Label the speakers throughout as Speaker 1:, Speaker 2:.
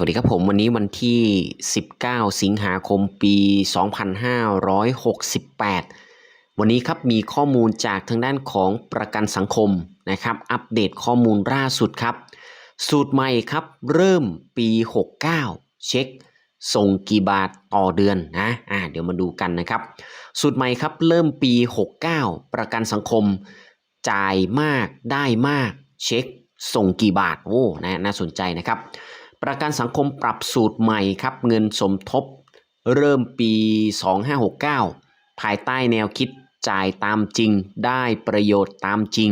Speaker 1: วัสดีครับผมวันนี้วันที่ 19 สิงหาคมปี 2568 วันนี้ครับมีข้อมูลจากทางด้านของประกันสังคมนะครับ อัปเดตข้อมูลล่าสุดครับ สูตรใหม่ครับเริ่มปี 69 เช็ค ส่งกี่บาทต่อเดือนนะอ่าเดี๋ยวมาดูกันนะครับ สูตรใหม่ครับเริ่มปี 69 ประกันสังคม จ่ายมากได้มากเช็คส่งกี่บาทโอ้นะน่าสนใจนะครับ ประกันสังคมปรับสูตรใหม่ครับ เงินสมทบเริ่มปี 2569 ภายใต้แนวคิดจ่ายตามจริง ได้ประโยชน์ตามจริง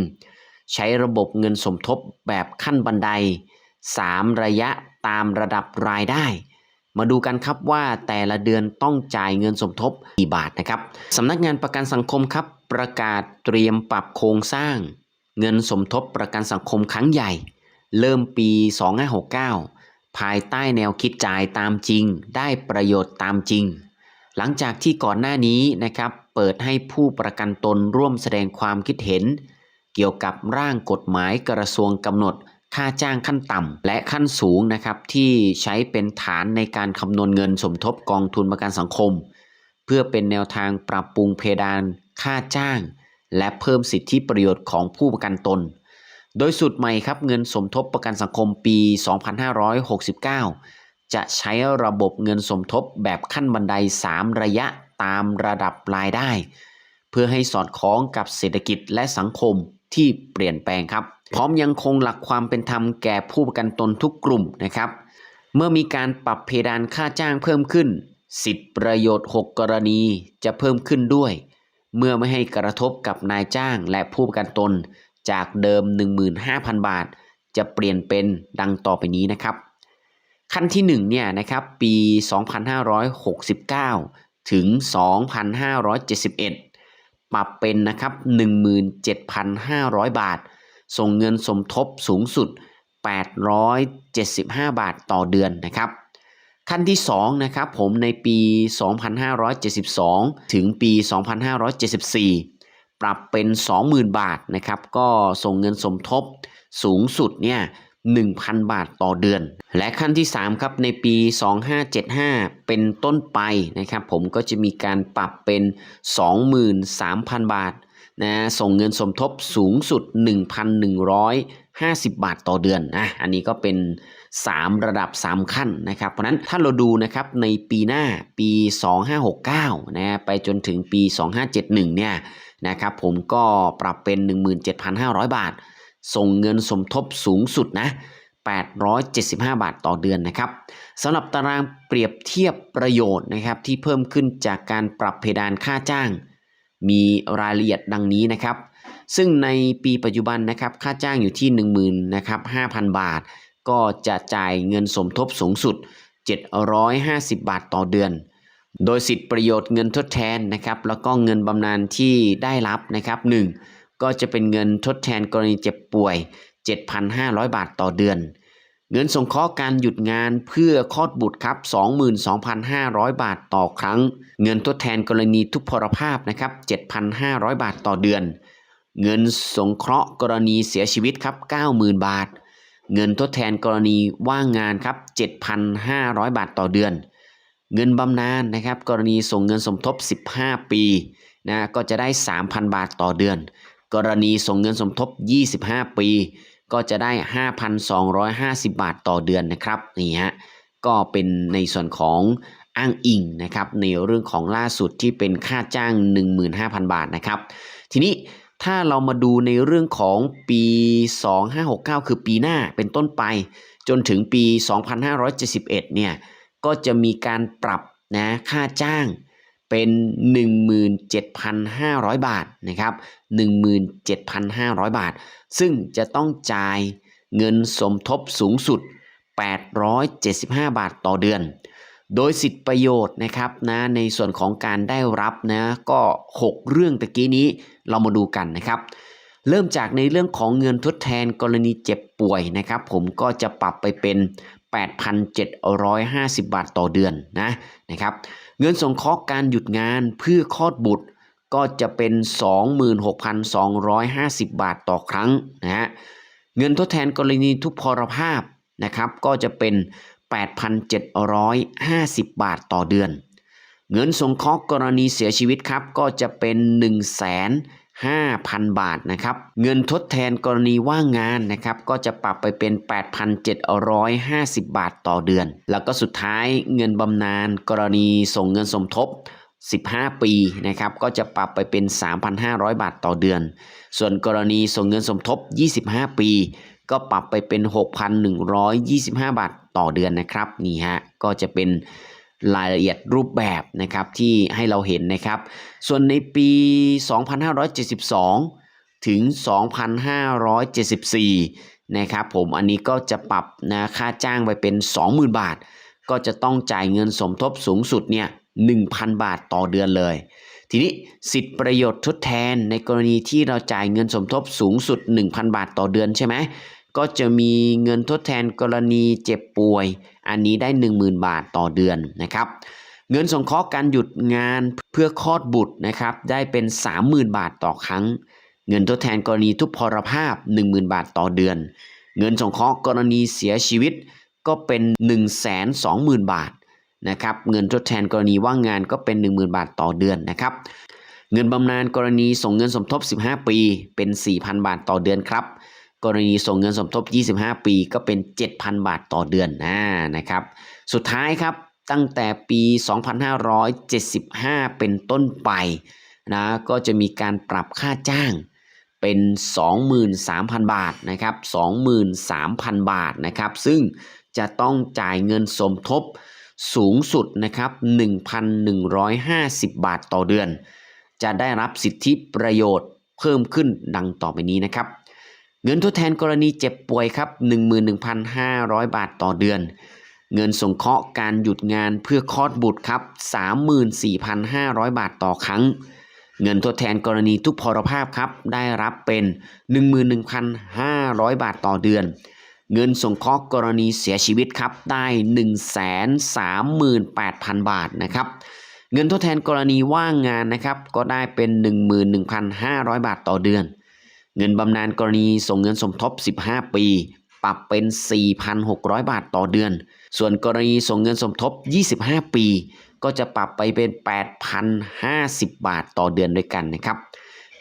Speaker 1: ใช้ระบบเงินสมทบแบบขั้นบันได 3 ระยะตามระดับรายได้ มาดูกันครับว่าแต่ละเดือนต้องจ่ายเงินสมทบกี่บาทนะครับสำนักงานประกันสังคมครับ ประกาศเตรียมปรับโครงสร้าง เงินสมทบประกันสังคมครั้งใหญ่ เริ่มปี 2569 ภายใต้แนวคิดจ่ายตามจริง ได้ประโยชน์ตามจริง หลังจากที่ก่อนหน้านี้นะครับ เปิดให้ผู้ประกันตนร่วมแสดงความคิดเห็น เกี่ยวกับร่างกฎหมายกระทรวงกำหนด ค่าจ้างขั้นต่ำและขั้นสูงนะครับที่ใช้เป็นฐานในการคำนวณเงินสมทบกองทุนประกันสังคม เพื่อเป็นแนวทางปรับปรุงเพดาน ค่าจ้าง และเพิ่มสิทธิประโยชน์ของผู้ประกันตน โดยสูตรใหม่ครับเงินสมทบประกันสังคมปี 2569 จะใช้ระบบเงินสมทบแบบขั้นบันได 3 ระยะตามระดับรายได้ เพื่อให้สอดคล้องกับเศรษฐกิจและสังคมที่เปลี่ยนแปลงครับ พร้อมยังคงหลักความเป็นธรรมแก่ผู้ประกันตนทุกกลุ่มนะครับ เมื่อมีการปรับเพดานค่าจ้างเพิ่มขึ้น สิทธิประโยชน์ 6 กรณีจะเพิ่มขึ้นด้วย เมื่อไม่ให้กระทบกับนายจ้างและผู้ประกันตน จากเดิม 15,000 บาท จะเปลี่ยนเป็นดังต่อไปนี้นะครับ ขั้นที่1เนี่ยนะครับปี 2569 ถึง 2571 ปรับเป็นนะครับ 17,500 บาท ส่งเงินสมทบสูงสุด 875 บาทต่อเดือนนะครับขั้นที่2นะครับผมในปี 2572 ถึงปี 2574 ปรับเป็น 20,000 บาทนะครับ ก็ส่งเงินสมทบสูงสุดเนี่ย1,000 บาทต่อเดือน และขั้นที่ 3 ครับในปี 2575 เป็นต้นไปนะครับ ผมก็จะมีการปรับเป็น 23,000 บาทนะส่งเงินสมทบสูงสุด 50 บาทต่อเดือนนะอันนี้ก็เป็น 3 ระดับ 3 ขั้นนะครับ เพราะนั้นถ้าเราดูนะครับในปีหน้าปี 2569นะไปจนถึงปี 2571เนี่ยนะครับผมก็ปรับเป็น 17,500 บาท ส่งเงินสมทบสูงสุดนะ875 บาทต่อเดือนนะครับสำหรับตารางเปรียบเทียบประโยชน์นะครับที่เพิ่มขึ้นจากการปรับเพดานค่าจ้าง มีรายละเอียดดังนี้นะครับ ซึ่งในปีปัจจุบันนะครับค่าจ้างอยู่ที่ 10,000นะครับ5,000 บาท ก็จะจ่ายเงินสมทบสูงสุด 750 บาทต่อเดือน โดยสิทธิประโยชน์เงินทดแทนนะครับแล้วก็เงินบำนาญที่ได้รับนะครับ 1. ก็จะเป็นเงินทดแทนกรณีเจ็บป่วย 7,500 บาทต่อเดือน เงินสงเคราะห์การหยุดงานเพื่อคลอดบุตรครับ 22,500 บาทต่อครั้ง เงินทดแทนกรณีทุพพลภาพนะครับ 7,500 บาทต่อเดือน เงินสงเคราะห์กรณีเสียชีวิตครับ 90,000 บาท เงินทดแทนกรณีว่างงานครับ 7,500 บาทต่อเดือน เงินบำนาญนะครับ กรณีส่งเงินสมทบ 15 ปีนะก็จะได้ 3,000 บาทต่อเดือน กรณีส่งเงินสมทบ 25 ปี ก็จะได้ 5,250 บาทต่อเดือนนะครับนี่ฮะก็เป็นในส่วนของอ้างอิงนะครับในเรื่องของล่าสุดที่เป็นค่าจ้าง 15,000 บาทนะครับ ทีนี้ ถ้าเรามาดูในเรื่องของปี 2569 คือปีหน้าเป็นต้นไป จนถึงปี 2571 เนี่ย ก็จะมีการปรับนะค่าจ้างเป็น 17,500 บาทนะครับ 17,500 บาท ซึ่งจะต้องจ่ายเงินสมทบสูงสุด 875 บาทต่อเดือน โดยสิทธิประโยชน์นะครับนะในส่วนของการได้รับนะก็ 6 เรื่องตะกี้นี้เรามาดูกันนะครับ เริ่มจากในเรื่องของเงินทดแทนกรณีเจ็บป่วยนะครับ ผมก็จะปรับไปเป็น 8,750 บาทต่อเดือนนะนะครับ เงินสงเคราะห์การหยุดงานเพื่อคลอดบุตรก็จะเป็น 26,250 บาทต่อครั้งนะฮะเงินทดแทนกรณีทุพพลภาพนะครับ ก็จะเป็น 8,750 บาทต่อเดือน เงินสงเคราะห์กรณีเสียชีวิตครับ ก็จะเป็น1 5 0 0 0 บาทนะครับเงินทดแทนกรณีว่างงานนะครับก็จะปรับไปเป็น 8,750 บาทต่อเดือน แล้วก็สุดท้ายเงินบำนาญกรณีส่งเงินสมทบ 15 ปีนะครับก็จะปรับไปเป็น 3,500 บาทต่อเดือน ส่วนกรณีส่งเงินสมทบ 25 ปี ก็ปรับไปเป็น 6,125 บาท ต่อเดือนนะครับนี่ฮะก็จะเป็นรายละเอียดรูปแบบนะครับที่ให้เราเห็นนะครับ ส่วนในปี 2572 ถึง 2574 นะครับผมอันนี้ก็จะปรับนะค่าจ้างไปเป็น 20,000 บาท ก็จะต้องจ่ายเงินสมทบสูงสุดเนี่ย1,000 บาทต่อเดือนเลย ทีนี้สิทธิประโยชน์ทดแทนในกรณีที่เราจ่ายเงินสมทบสูงสุด 1,000 บาทต่อเดือนใช่ไหม ก็จะมีเงินทดแทนกรณีเจ็บป่วย อันนี้ได้ 10,000 บาทต่อเดือนนะครับ เงินสงเคราะห์การหยุดงานเพื่อคลอดบุตรนะครับ ได้เป็น 30,000 บาทต่อครั้ง เงินทดแทนกรณีทุพพลภาพ 10,000 บาทต่อเดือน เงินสงเคราะห์กรณีเสียชีวิตก็เป็น 120,000 บาทนะครับ เงินทดแทนกรณีว่างงานก็เป็น 10,000 บาทต่อเดือนนะครับ เงินบำนาญกรณีส่งเงินสมทบ 15 ปีเป็น 4,000 บาทต่อเดือนครับ กรณีส่งเงินสมทบ 25 ปีก็เป็น 7,000 บาทต่อเดือนนะนะครับ สุดท้ายครับตั้งแต่ปี 2575 เป็นต้นไปนะก็จะมีการปรับค่าจ้างเป็น 23,000 บาทนะครับ 23,000 บาทนะครับ ซึ่งจะต้องจ่ายเงินสมทบสูงสุดนะครับ 1,150 บาทต่อเดือน จะได้รับสิทธิประโยชน์เพิ่มขึ้นดังต่อไปนี้นะครับ เงินทดแทนกรณีเจ็บป่วยครับ 11,500 บาทต่อเดือน เงินสงเคราะห์การหยุดงานเพื่อคลอดบุตรครับ 34,500 บาทต่อครั้ง เงินทดแทนกรณีทุกพลภาพครับ ได้รับเป็น 11,500 บาทต่อเดือน เงินสงเคราะห์กรณีเสียชีวิตครับ ได้ 138,000 บาทนะครับเงินทดแทนกรณีว่างงานนะครับก็ได้เป็น 11,500 บาทต่อเดือน เงินบำนาญกรณีส่งเงินสมทบ 15 ปี ปรับเป็น 4,600 บาทต่อเดือน ส่วนกรณีส่งเงินสมทบ 25 ปี ก็จะปรับไปเป็น 8,050 บาทต่อเดือนด้วยกันนะครับ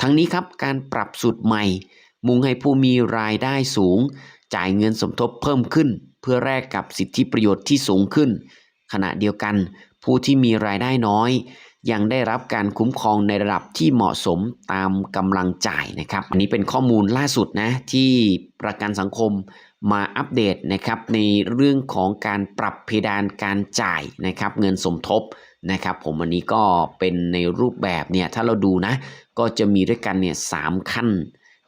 Speaker 1: ทั้งนี้ครับการปรับสูตรใหม่ มุ่งให้ผู้มีรายได้สูง จ่ายเงินสมทบเพิ่มขึ้น เพื่อแลกกับสิทธิประโยชน์ที่สูงขึ้น ขณะเดียวกันผู้ที่มีรายได้น้อย ยังได้รับการคุ้มครองในระดับที่เหมาะสมตามกำลังจ่ายนะครับ อันนี้เป็นข้อมูลล่าสุดนะที่ประกันสังคมมาอัปเดตนะครับในเรื่องของการปรับเพดานการจ่ายนะครับเงินสมทบนะครับผมอันนี้ก็เป็นในรูปแบบเนี่ยถ้าเราดูนะก็จะมีด้วยกันเนี่ยสามขั้น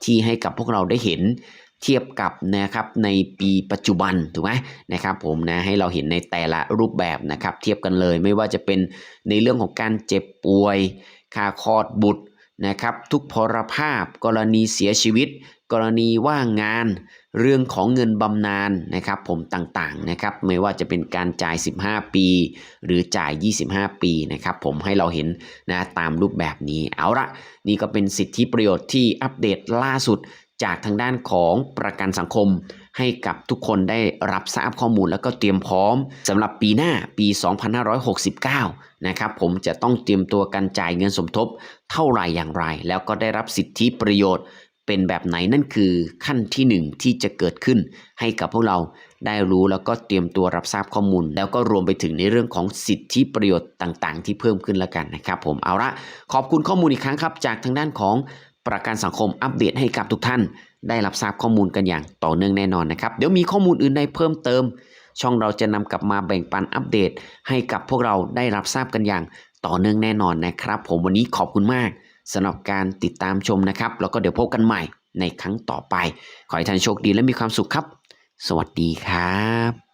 Speaker 1: ที่ให้กับพวกเราได้เห็น เทียบกับนะครับในปีปัจจุบันถูกไหมนะครับผมนะให้เราเห็นในแต่ละรูปแบบนะครับเทียบกันเลยไม่ว่าจะเป็นในเรื่องของการเจ็บป่วยค่าคลอดบุตรนะครับทุกพลภาพกรณีเสียชีวิต กรณีว่างงาน เรื่องของเงินบำนาญนะครับผมต่างๆนะครับไม่ว่าจะเป็นการจ่าย 15 ปี หรือจ่าย 25 ปีนะครับผมให้เราเห็นนะตามรูปแบบนี้เอาละนี่ก็เป็นสิทธิประโยชน์ที่อัปเดตล่าสุด จากทางด้านของประกันสังคม ให้กับทุกคนได้รับทราบข้อมูลแล้วก็เตรียมพร้อมสำหรับปีหน้าปี 2569 นะครับผมจะต้องเตรียมตัวการจ่ายเงินสมทบเท่าไหร่อย่างไร แล้วก็ได้รับสิทธิประโยชน์เป็นแบบไหนนั่นคือขั้นที่หนึ่งที่จะเกิดขึ้น ให้กับพวกเราได้รู้แล้วก็เตรียมตัวรับทราบข้อมูล แล้วก็รวมไปถึงในเรื่องของสิทธิประโยชน์ต่าง ๆ ที่เพิ่มขึ้นแล้วกันนะครับ ผมเอาละขอบคุณข้อมูลอีกครั้งครับ จากทางด้านของ ประกันสังคมอัปเดตให้กับทุกท่าน ได้รับทราบข้อมูลกันอย่างต่อเนื่องแน่นอนนะครับ เดี๋ยวมีข้อมูลอื่นใดเพิ่มเติม ช่องเราจะนำกลับมาแบ่งปันอัปเดต ให้กับพวกเราได้รับทราบกันอย่างต่อเนื่องแน่นอนนะครับ ผมวันนี้ขอบคุณมากสำหรับการติดตามชมนะครับ แล้วก็เดี๋ยวพบกันใหม่ในครั้งต่อไป ขอให้ท่านโชคดีและมีความสุขครับ สวัสดีครับ